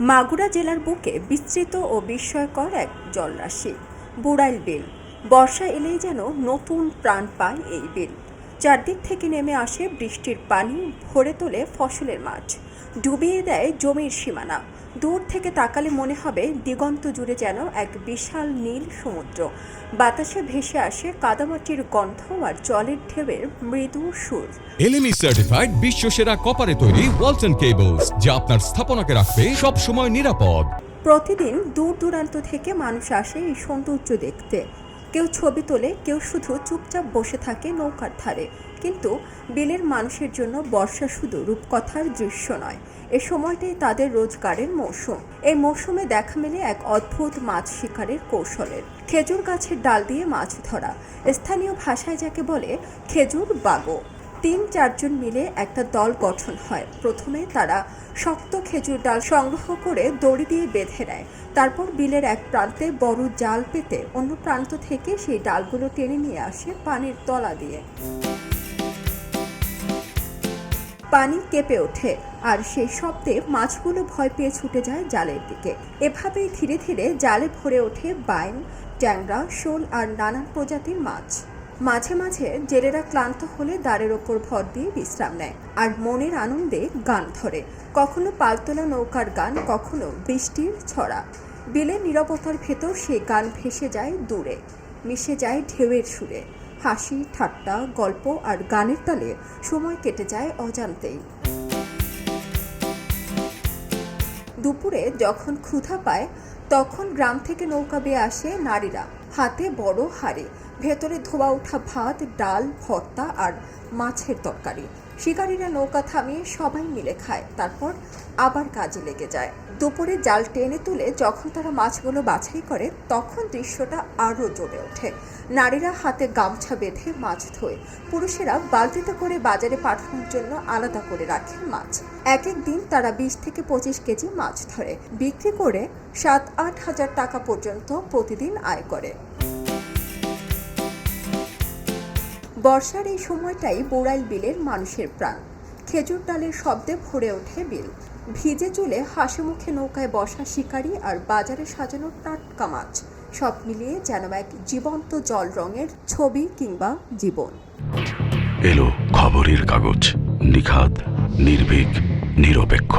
মাগুরা জেলার বুকে বিস্তৃত ও বিস্ময়কর এক জলরাশি, বুড়াইল বিল। বর্ষা এলেই যেন নতুন প্রাণ পায় এই বিল। চারদিক থেকে নেমে আসে বৃষ্টির পানি ভরে তোলে ফসলের মাঠ ডুবিয়ে দেয় জমির সীমানা। দূর থেকে তাকালে মনে হবে দিগন্ত জুড়ে যেন এক বিশাল নীল সমুদ্র। বাতাসে ভেসে আসে কাদামাটির গন্ধ আর জলের ঢেউয়ের মৃদু সুর। এলএমই সার্টিফাইড বিশ্ব সেরা কপারে তৈরি ওয়ালটন কেবলস যা আপনার স্থাপনাকে রাখবে সব সময় নিরাপদ। প্রতিদিন দূর দূরান্ত থেকে মানুষ আসে এই সৌন্দর্য দেখতে। কেউ ছবি তোলে, কেউ শুধু চুপচাপ বসে থাকে নৌকার ধারে। কিন্তু বিলের মানুষের জন্য বর্ষা শুধু রূপকথার দৃশ্য নয়, এ সময়টাই তাদের রোজগারের মৌসুম। এই মৌসুমে দেখা মেলে এক অদ্ভুত মাছ শিকারের কৌশলের। খেজুর গাছের ডাল দিয়ে মাছ ধরা, স্থানীয় ভাষায় যাকে বলে খেজুর বাগো। তিন চারজন মিলে একটা দল গঠন হয়। প্রথমে তারা শক্ত খেজুর ডাল সংগ্রহ করে দড়ি দিয়ে বেঁধে নেয়। তারপর বিলের এক প্রান্তে বড় জাল পেতে অন্য প্রান্ত থেকে সেই ডালগুলো টেনে নিয়ে আসে পানির তলা দিয়ে। পানি কেঁপে ওঠে আর সেই শব্দে মাছগুলো ভয় পেয়ে ছুটে যায় জালের দিকে। এভাবেই ধীরে ধীরে জালে ভরে ওঠে বাইন, ট্যাংরা, শোল আর নানান প্রজাতির মাছ। মাঝে মাঝে জেলেরা ক্লান্ত হলে দাঁড়ের ওপর ভর দিয়ে বিশ্রাম নেয়, আর মনের আনন্দে গান ধরে। কখনো পালতোলা নৌকার গান, কখনো বৃষ্টির ছড়া। বিলের নিরবতার ভেতর সে গান ভেসে যায় দূরে, মিশে যায় ঢেউয়ের সুরে। হাসি, ঠাট্টা, গল্প আর গানের তালে সময় কেটে যায় অজান্তেই। দুপুরে যখন ক্ষুধা পায়, তখন গ্রাম থেকে নৌকা বেয়ে আসে নারীরা। হাতে বড় হাড়ি, ভেতরে ধোয়া ওঠা ভাত, ডাল, ভর্তা আর মাছের তরকারি। শিকারীরা নৌকা থামিয়ে সবাই মিলে খায়, তারপর আবার কাজে লেগে যায়। দুপুরে জাল টেনে তুলে যখন তারা মাছগুলো বাছাই করে, তখন দৃশ্যটা আরও জমে ওঠে। নারীরা হাতে গামছা বেঁধে মাছ ধোয়। পুরুষেরা বালতিতে করে বাজারে পাঠানোর জন্য আলাদা করে রাখেন মাছ। এক এক দিন তারা বিশ থেকে পঁচিশ কেজি মাছ ধরে। বিক্রি করে সাত আট হাজার টাকা পর্যন্ত প্রতিদিন আয় করে। বর্ষার এই সময়টাই বোড়াইল বিলের মানুষের প্রাণ। খেজুর ডালের শব্দে ভরে ওঠে বিল। ভিজে চুলে হাসি মুখে নৌকায় বসা শিকারি আর বাজারে সাজানো টাটকা মাছ। সব মিলিয়ে যেন এক জীবন্ত জল রঙের ছবি কিংবা জীবন। এলো খবরের কাগজ। নিখাত নির্ভীক, নিরপেক্ষ।